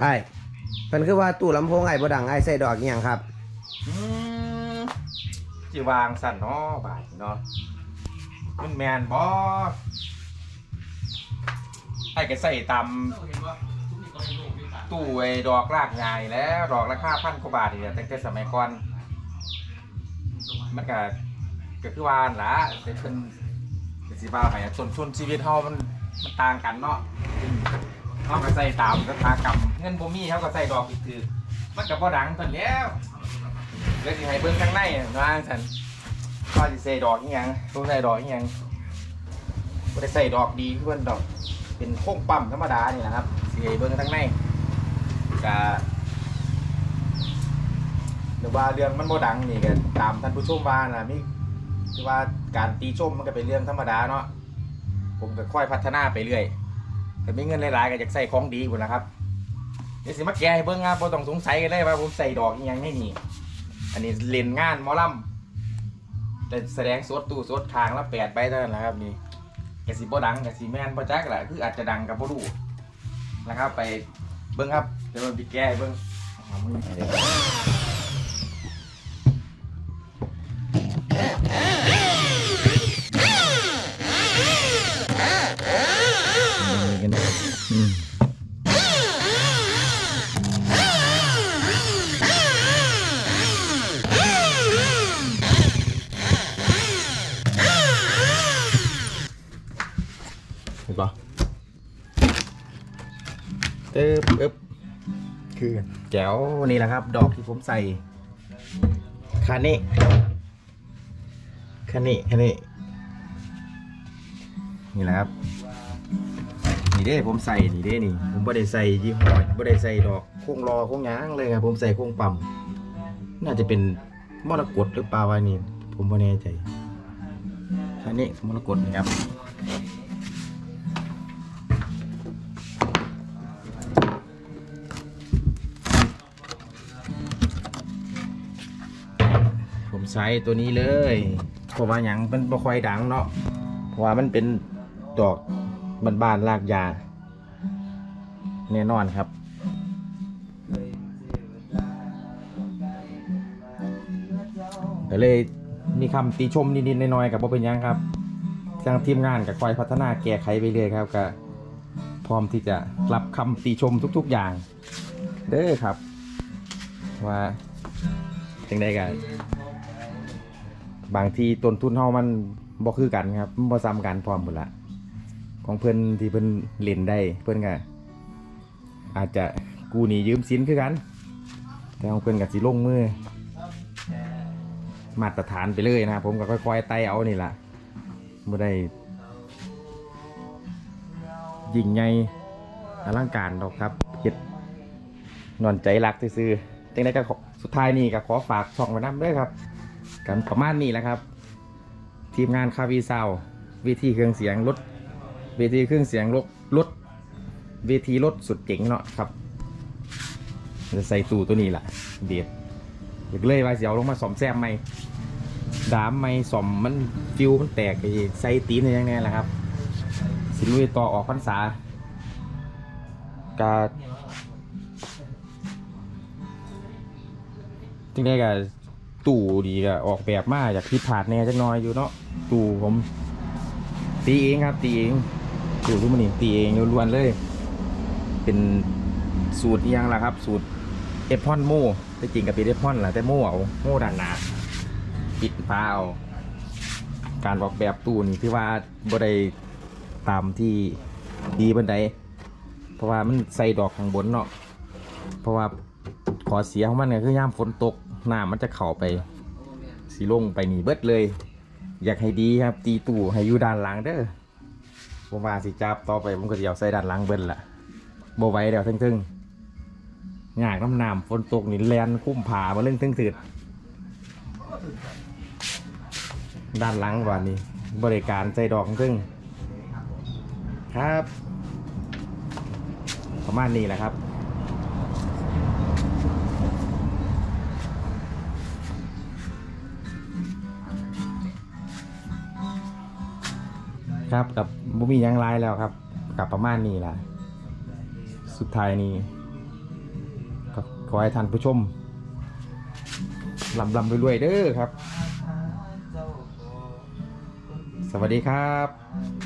ไอ้เพิ่นคือว่าตู้ลำโพงไอ้บ่ดังไอ้ใส่ดอกอีหยังครับ อืมจิวางสั่นเนาะบาดเนาะมันแมนบ่ไอ้ก็ใส่ตามตู้ไอ้ดอกรากใหญ่แล้วดอกราคาพันกว่าบาทนี่แหละตั้งแต่สมัยก่อนมันก็ก็คือว่าหั่นล่ะแต่เพิ่นก็สิว่าให้ต้นทุนชีวิตเฮามันมันต่างกันเนาะ เฮาก็ใส่ตามสถากรรมเงินบ่มีเฮาก็ใส่ดอกอีกคือมันก็บ่ดังเพิ่นแล้วเดี๋ยวสิให้เบิ่งข้างในว่าจังซั่นว่าสิใส่ดอกอีหยังต้องใส่ดอกอีหยังบ่ได้ใส่ดอกดีเพิ่อนดอก เป็นโค้งปั๊มธรรมดานี่นะครับสิให้เบิ่งข้างในก็หรือว่าเรื่องมันบ่ดังนี่ก็ตามท่านผู้ชมว่าน่ะมีคือว่าการตีชมมันก็เป็นเรื่องธรรมดาเนาะผมก็ค่อยพัฒนาไปเรื่อย แต่มีเงินหลายๆก็อยากใส่ของดีพุ่นนะครับเดี๋ยวสิมาแกะให้เบิ่งครับบ่ต้องสงสัยกันเลยว่าผมใส่ดอกอีหยังในนี่ อันนี้เล่นงานหมอลำแต่แสดงสดตู้สดทางละแปดใบเท่านั้นแหละครับนี่กสิบ่ดังกสิแมนบ่จักแหละคืออาจจะดังกับบ่รู้นะครับ ไปเบิ่งครับเดี๋ยวมันไปแก้เบิ่งเอามือไปเลยนี่กันอืมเห็นปะเอ๊บเอ๊บคือแจ๋วนี่แหละครับ ดอกที่ผมใส่คาเน่คาเน่คาเน่นี่แหละครับ เด้ผมใส่นี่เด้นี่ ผมไม่ได้ใส่ยี่ห้อไม่ได้ใส่ดอกโค้งรอโค้งยางเลยครับผมใส่โค้งปั๊มน่าจะเป็นมรกตหรือเปล่าวะนี่ผมไม่แน่ใจคาเน่มรกตนะครับผมใช้ตัวนี้เลยเพราะว่าหยังมันบ่ค่อยดังเนาะเพราะว่ามันเป็นดอก บานๆรากยา แน่นอนครับ ก็เลยมีคำติชมนิดๆน่อยๆกับบ่เป็นยังครับทางทีมงานกับคอยพัฒนาแก้ไขไปเรื่อยครับก็พร้อมที่จะรับคำติชมทุก ๆอย่าง เด้อครับ ว่าจังได้กันบางทีต้นทุนเฮามันบ่คือกันครับบ่ซ้ำกันพร้อมหมดละ ของเพิ่อนที่เพิ่อนเล่นได้เพิ่อนก็อาจจะกูหนียืมสินคือกัน แต่ของเพิ่อนก็สิลงมือ มาตรฐานไปเลยนะครับผมก็ค่อยๆไต่เอานี่ล่ะบ่ได้ยิ่งใหญ่อลังการดอกครับเฮ็ดนอนใจรักซื่อจังไดก็สุดท้ายนี่ก็ขอฝากช่องไว้นำด้วยครับกันประมาณนี้แหละครับ ทีมงานคาวีซาวเวทีเครื่องเสียงรถ เวทีเครื่องเสียงรถรถเวทีรถสุดเจ๋งเนาะครับจะใส่ตู้ตัวนี้แหละเดียดอยากเลยว่าเสียวลงมาสอมแซมไหมดามไหมสอมมันฟิวมันแตกไอ้ใส่ตีนย่างเงี้ยแหละครับ สิลุยต่อออกพรรษากาจริงได้กับตู่ดีก็ออกแบบมาจากที่ผาดแน่จักหน้อยอยู่เนาะตู่ผม ตีเองครับ ตีเอง ตู่ทุกมันนี่ตีเองล้วนๆเลย เป็นสูตรยังล่ะครับ สูตรเอพอนโม่แต่จริงกับเป็นเอพอนแหละแต่โม่เอาโม่ด้านหนาปิดฟ้าเอาการออกแบบตู้นี่ที่ว่าบ่ได้ตามที่ดีบันไดเพราะว่ามันใส่ดอกข้างบนเนาะเพราะว่าขอเสียของมันก็คือย่ามฝนตกน้ำมันจะเข่าไปสีลงไปหนีเบิดเลย อยากให้ดีครับ ตีตู่ให้อยู่ด้านหลังเด้อ ผมว่าสิจับต่อไปผมก็จะเอาใส่ด้านหลังเบิ้ลละโบไว้เดี๋ยวทึ่งๆหงากน้ำน้ำฝนตกนี่แลนคุ้มผามาเรื่องทึ่งถืดด้านหลังวันนี้ บริการใส่ดอกทึ่งครับ ประมาณนี้แหละครับ ครับกับบุมียังร้ายแล้วครับ กับประมาณนี้ละสุดท้ายนี้ก็ขอให้ท่านผู้ชมลำลำรวยๆเด้อครับ สวัสดีครับ